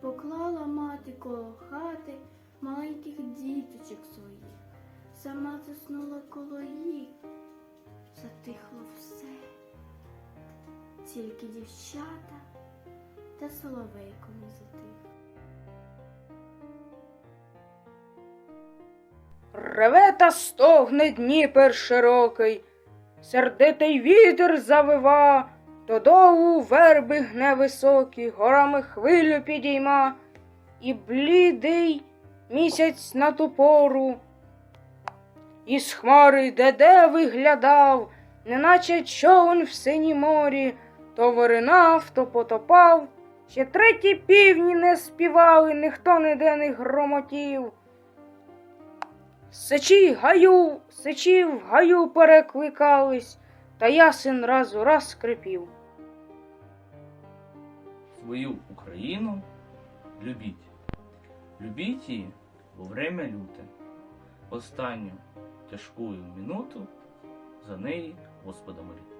Поклала мати коло хати маленьких діточок своїх, сама заснула коло їх, затихло все, тільки дівчата та соловейко не затих. Реве та стогне Дніпер широкий, сердитий вітер завива, додолу верби гне високі, горами хвилю підійма, і блідий місяць на ту пору. Із хмари де-де виглядав, неначе човен в синій морі, то виринав, то потопав. Ще треті півні не співали, ніхто ніде не громотів. Сечі гаю, сечі в гаю перекликались, та ясен раз у раз скрипів. Свою Україну любіть. Любіть її во время люте. Останню тяжкую минуту за неї Господа моліть.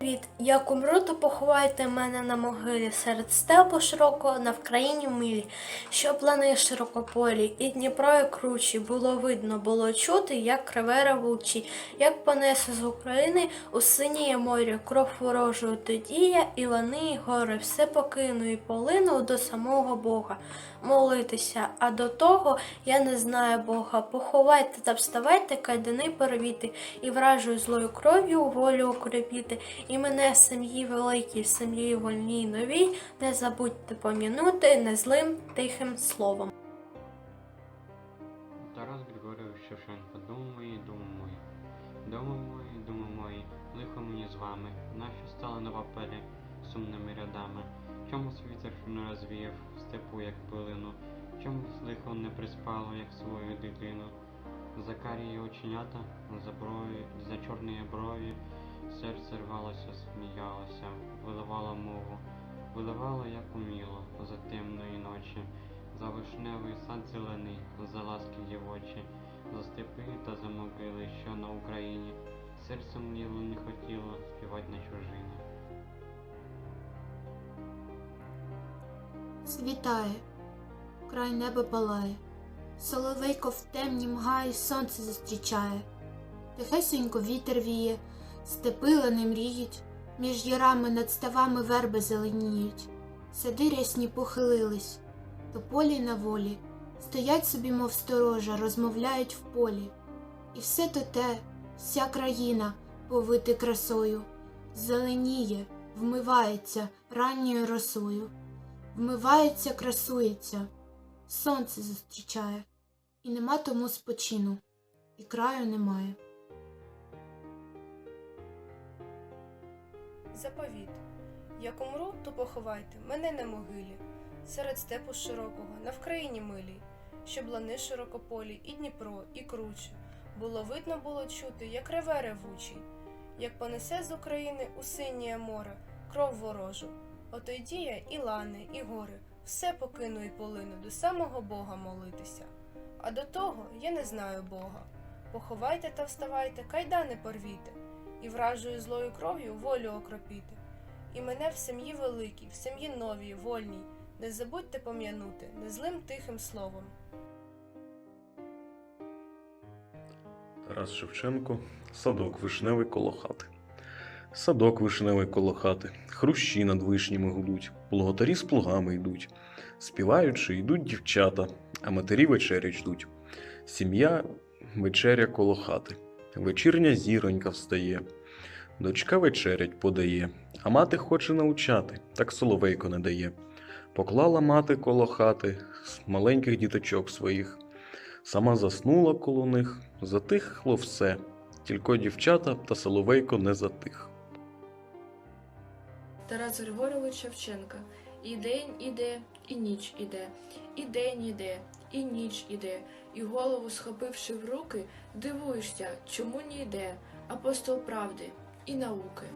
Привіт, як умру, то поховайте мене на могилі серед степу широкого на вкраїні милі, що плани широкополі, і Дніпро і кручі, було видно, було чути, як криве ревучі, як понесе з України у синіє морі, кров ворожою тоді я, і лани, і гори, все покину і полину до самого Бога. Молитися, а до того я не знаю Бога. Поховайте та вставайте, кайдани порвіти, і вражою злою кров'ю волю укріпіти, і мене сім'ї великій, сім'ї вольній новій, не забудьте пом'янути незлим тихим словом. Тарас Григорьович Шевченко, думи мої, думи мої, думи мої, думи мої, лихо мені з вами, наші стали на папері сумними рядами. Чомусь вітер не розвіяв степу, як пилину, чомусь лихо не приспало, як свою дитину. За карії оченята, за брові, за чорні брові, серце рвалося, сміялося, виливало мову, виливало, як уміло, за темної ночі за вишневий сад зелений, за ласки дівочі, за степи та за могили, що на Україні. Серцем мило не хотіло співати на чужині. Світає, край неба палає, соловейко в темнім гаї сонце зустрічає, тихесенько вітер віє, степи лани мріють, між ярами над ставами верби зеленіють, сади рясні похилились, то полі на волі, стоять собі, мов сторожа, розмовляють в полі. І все то те, вся країна повити красою, зеленіє, вмивається ранньою росою. Вмивається, красується, сонце зустрічає, і нема тому спочину, і краю немає. Заповіт. Як умру, то поховайте мене на могилі, серед степу широкого, на вкраїні милій, щоб лани широкополі, і Дніпро, і круче. Було видно, було чути, як реве ревучий, як понесе з України у синє море кров ворожу. Ото й дія і лани, і гори, все покину і полину до самого Бога молитися. А до того я не знаю Бога. Поховайте та вставайте, кайдани порвіте, і вражою злою кров'ю волю окропіти. І мене в сім'ї великій, в сім'ї новій, вольній, не забудьте пом'янути незлим тихим словом. Тарас Шевченко, садок вишневий коло хати. Садок вишневий коло хати, хрущі над вишнями гудуть, плуготарі з плугами йдуть. Співаючи, йдуть дівчата, а матері вечерять ждуть. Сім'я вечеря коло хати. Вечірня зіронька встає. Дочка вечерять подає, а мати хоче научати, так соловейко не дає. Поклала мати коло хати маленьких діточок своїх. Сама заснула коло них, затихло все, тільки дівчата та соловейко не затих. Тарас Григорович Шевченка. І день іде, і ніч іде, і день іде, і ніч іде, і голову схопивши в руки, дивуєшся, чому не йде. Апостол правди і науки.